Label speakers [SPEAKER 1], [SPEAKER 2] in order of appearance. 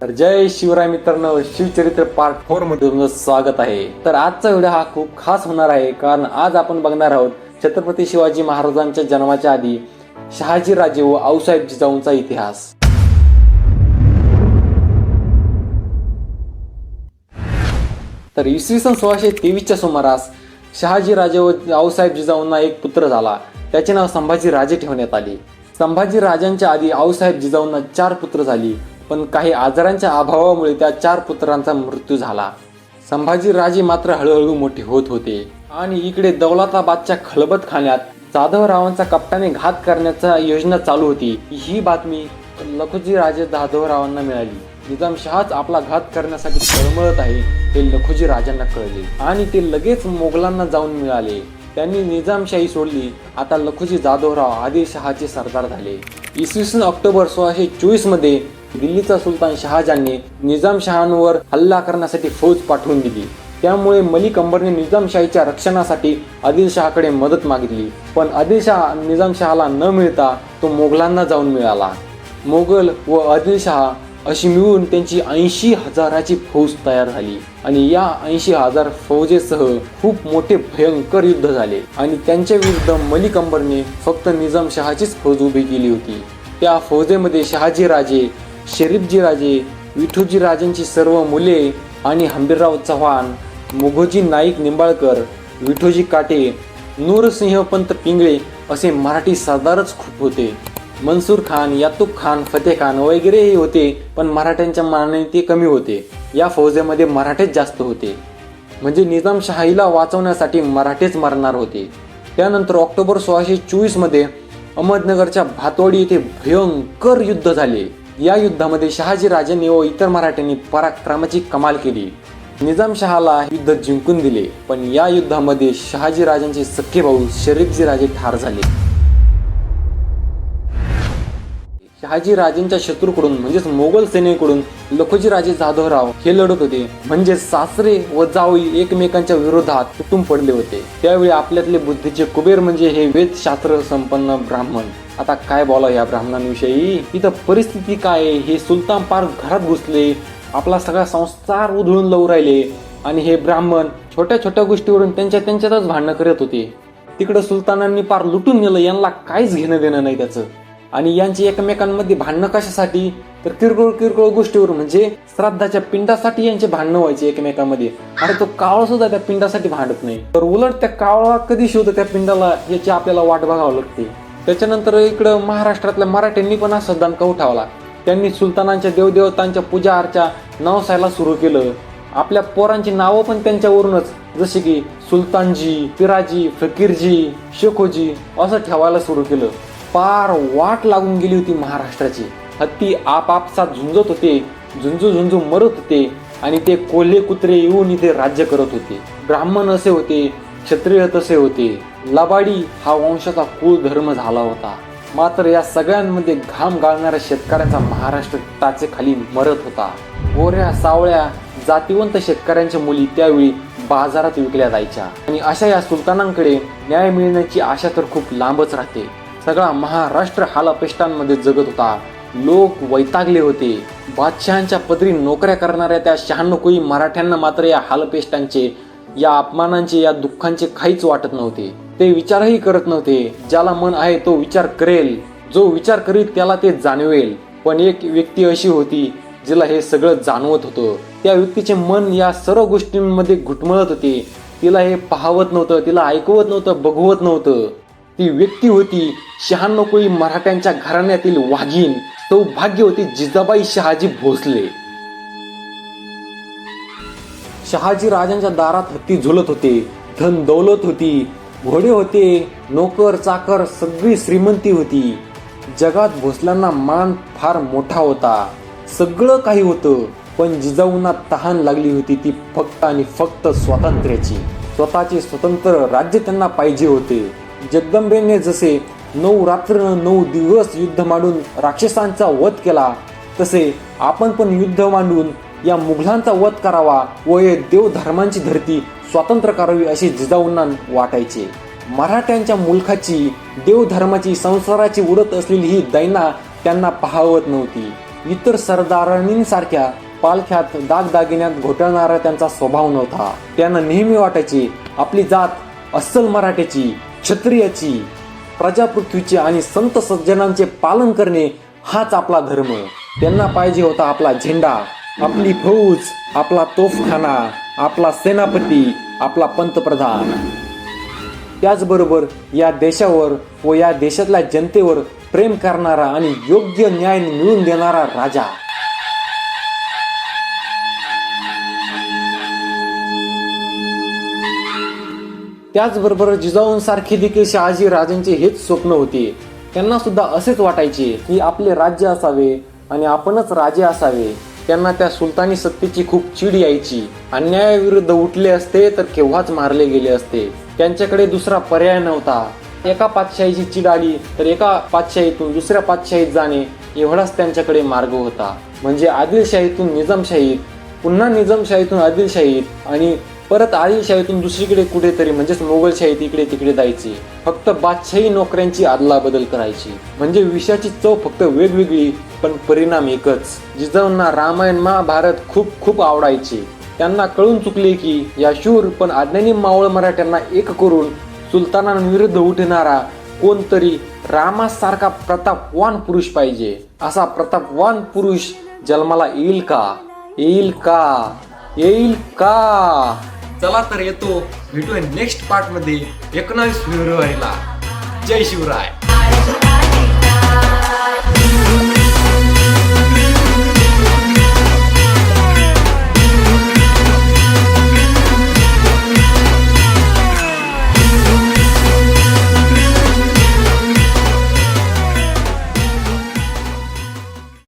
[SPEAKER 1] तर जय शिवराय मित्रांनो शिवचरित्र पार्ट फोरमध्ये तुमचं स्वागत आहे. तर आजचा व्हिडिओ हा खूप खास होणार आहे कारण आज आपण बघणार आहोत छत्रपती शिवाजी महाराजांच्या जन्माच्या आधी शहाजी राजे व आऊसाहेब जिजाऊंचा इतिहास. तर इसवी सन सोळाशे तेवीसच्या सुमारास शहाजी राजे व आऊसाहेब जिजाऊंना एक पुत्र झाला. त्याचे नाव संभाजी राजे ठेवण्यात आले. संभाजी राजांच्या आधी आऊसाहेब जिजाऊंना चार पुत्र झाली. पण काही आजारांच्या अभावामुळे त्या चार पुत्रांचा मृत्यू झाला. संभाजी राजे मात्र हळूहळू मोठे होत होते. आणि इकडे दौलताबादच्या खलबत खाण्यात जाधवरावांचा कप्प्याने घात करण्याचा योजना चालू होती. ही बातमी लखुजी राजे जाधवरावांना मिळाली. निजामशहाच आपला घात करण्यासाठी तळमळत आहे हे लखुजी राजांना कळले. आणि ते लगेच मोगलांना जाऊन मिळाले. त्यांनी निजामशाही सोडली. आता लखुजी जाधवराव आदिलशहाचे सरदार झाले. इसवी सन ऑक्टोबर सोळाशे चोवीसमध्ये दिल्लीचा सुलतान शहाजहानने निजामशहांवर हल्ला करण्यासाठी फौज पाठवून दिली. त्यामुळे मलिक अंबरने निजामशाहीच्या रक्षणासाठी आदिलशहाकडे मदत मागितली. पण आदिलशहा निजामशहाला न मिळता तो मोगलांना जाऊन मिळाला. मोगल व आदिलशहा अशी मिळून त्यांची ऐंशी हजाराची फौज तयार झाली. आणि या ऐंशी हजार फौजेसह खूप मोठे भयंकर युद्ध झाले. आणि त्यांच्या विरुद्ध मलिक अंबरने फक्त निजामशहाचीच फौज उभी केली होती. त्या फौजेमध्ये शहाजी शरीफजी राजे विठूजी राजेंची सर्व मुले आणि हंबीरराव चव्हाण मुघोजी नाईक निंबाळकर विठोजी काटे नूरसिंहपंत पिंगळे असे मराठी सरदारच खूप होते. मनसूर खान यातुक खान फतेह खान वगैरेही होते पण मराठ्यांच्या मानाने ते कमी होते. या फौजेमध्ये मराठेच जास्त होते. म्हणजे निजामशाहीला वाचवण्यासाठी मराठेच मरणार होते. त्यानंतर ऑक्टोबर सोळाशे चोवीसमध्ये अहमदनगरच्या भातवाडी येथे भयंकर युद्ध झाले. या युद्धामध्ये शहाजी राजांनी व इतर मराठ्यांनी पराक्रमाची कमाल केली. निजामशहाला युद्ध जिंकून दिले पण या युद्धामध्ये शहाजी राजांचे सख्खे भाऊ शरीफजी राजे ठार झाले. शहाजी राजेंच्या शत्रूकडून म्हणजेच मोगल सेनेकडून लखोजी राजे जाधवराव हे लढत होते. म्हणजे सासरे व जावई एकमेकांच्या विरोधात तुटून पडले होते. त्यावेळी आपल्यातले बुद्धीचे कुबेर म्हणजे हे वेदशास्त्र संपन्न ब्राह्मण. आता काय बोला या ब्राह्मणांविषयी? इथं परिस्थिती काय आहे? हे सुलतान पार घरात घुसले आपला सगळा संसार उधळून लावू राहिले आणि हे ब्राह्मण छोट्या छोट्या गोष्टीवरून त्यांच्या त्यांच्यातच भांडणं करत होते. तिकडं सुलतानांनी पार लुटून नेलं यांना काहीच घेणं देणं नाही त्याचं. आणि यांची एकमेकांमध्ये भांडणं कशासाठी? तर किरकोळ किरकोळ गोष्टीवर म्हणजे श्राद्धाच्या पिंडासाठी यांचे भांडणं व्हायचे एकमेकांमध्ये. अरे तो कावळा सुद्धा त्या पिंडासाठी भांडत नाही. तर उलट त्या कावळा कधी शिवतो त्या पिंडाला याची आपल्याला वाट बघावं लागते. त्याच्यानंतर इकडं महाराष्ट्रातल्या मराठ्यांनी पण असा दणका उठावला. त्यांनी सुलतानांच्या देवदेवतांच्या पूजा अर्चा नवसायला सुरू केलं. आपल्या पोरांची नावं पण त्यांच्यावरूनच जसे की सुलतानजी पिराजी फकीरजी शेखोजी असं ठेवायला सुरू केलं. पार वाट लागून गेली होती महाराष्ट्राची. हत्ती आपापसात झुंजत होते झुंजू झुंजू मरत होते आणि ते कोल्हे कुत्रे येऊन इथे राज्य करत होते. ब्राह्मण असे होते क्षत्रिय तसे होते. लबाडी हा वंशाचा कुल धर्म झाला होता. मात्र या सगळ्यांमध्ये घाम गाळणाऱ्या शेतकऱ्यांचा महाराष्ट्र टाचे खाली मरत होता. गोऱ्या सावळ्या जातीवंत शेतकऱ्यांच्या मुली त्यावेळी बाजारात विकल्या जायच्या. आणि अशा या सुलतानांकडे न्याय मिळण्याची आशा तर खूप लांबच राहते. सगळा महाराष्ट्र हालापेष्टांमध्ये जगत होता. लोक वैतागले होते. बादशहांच्या पदरी नोकऱ्या करणाऱ्या त्या शहाण्णव मराठ्यांना मात्र या हालपेष्टांचे या अपमानांचे या दुःखांचे काहीच वाटत नव्हते. ते विचारही करत नव्हते. ज्याला मन आहे तो विचार करेल. जो विचार करीत त्याला ते जाणवेल. पण एक व्यक्ती अशी होती जिला हे सगळं जाणवत होतं. त्या व्यक्तीचे मन या सर्व गोष्टींमध्ये घुटमळत होते. तिला हे पाहवत नव्हतं तिला ऐकवत नव्हतं बघवत नव्हतं. ती व्यक्ती होती शहाण्णव कोळी मराठ्यांच्या घराण्यातील वाघीण. सौभाग्य होती जिजाबाई शहाजी भोसले. शहाजी राजांच्या दारात हत्ती झुलत होते धन दौलत होती घोडे होते नोकर चाकर सगळी श्रीमंती होती. जगात भोसल्यांना मान फार मोठा होता. सगळं काही होतं पण जिजाऊंना तहान लागली होती ती फक्त आणि फक्त स्वातंत्र्याची. स्वतःचे स्वतंत्र राज्य त्यांना पाहिजे होते. जगदंबेने जसे नऊ रात्र नऊ दिवस युद्ध मांडून राक्षसांचा वध केला तसे आपण पण युद्ध मांडून या मुघलांचा वध करावा व हे देवधर्मांची धरती स्वातंत्र्य करावी असे जिजाऊंना वाटायचे. मराठ्यांच्या मुलखाची देवधर्माची संसाराची उडत असलेली ही दैना त्यांना पहावत नव्हती. इतर सरदारांसारख्या पालख्यात दागदागिन्यात घोटाळणारा त्यांचा स्वभाव नव्हता. त्यांना नेहमी वाटायचे आपली जात अस्सल मराठ्याची क्षत्रियाची प्रजापृथ्वीचे आणि संत सज्जनांचे पालन करणे हाच आपला धर्म. त्यांना पाहिजे होता आपला झेंडा आपली फौज आपला तोफखाना आपला सेनापती आपला पंतप्रधान. त्याचबरोबर या देशावर व या देशातल्या जनतेवर प्रेम करणारा आणि योग्य न्याय मिळवून देणारा राजा. त्याचबरोबर जिजाऊंसारखे देखील शहाजी राजांचे हेच स्वप्न होते. त्यांना सुद्धा असेच वाटायचे की आपले राज्य असावे आणि आपणच राजे असावे. त्यांना त्या सुलतानी सत्तेची खूप चीड यायची. अन्यायाविरुद्ध उठले असते तर केव्हाच मारले गेले असते. त्यांच्याकडे दुसरा पर्याय नव्हता. एका पातशाहीची चीड आली तर एका पातशाहीतून दुसऱ्या पातशाहीत जाणे एवढाच त्यांच्याकडे मार्ग होता. म्हणजे आदिलशाहीतून निजामशाहीत पुन्हा निजामशाहीतून आदिलशाहीत आणि परत आदिलशाहीतून दुसरीकडे कुठेतरी म्हणजेच मोगलशाहीत इकडे तिकडे जायची. फक्त बादशाही नोकऱ्यांची आदला बदल करायची. म्हणजे विषयाची चव फक्त वेगवेगळी पण परिणाम एकच. जिजाऊंना रामायण महाभारत खूप खूप आवडायचे. त्यांना कळून चुकले की या शूर पण अज्ञानी मावळ मराठ्यांना एक करून सुलतानांविरुद्ध उठणारा कोणतरी रामासारखा प्रतापवान पुरुष पाहिजे. असा प्रतापवान पुरुष जन्माला येईल का? येईल का? येईल का? चला तर येतो भेटूया नेक्स्ट पार्टमध्ये एकोणावीस फेब्रुवारीला जय शिवराय.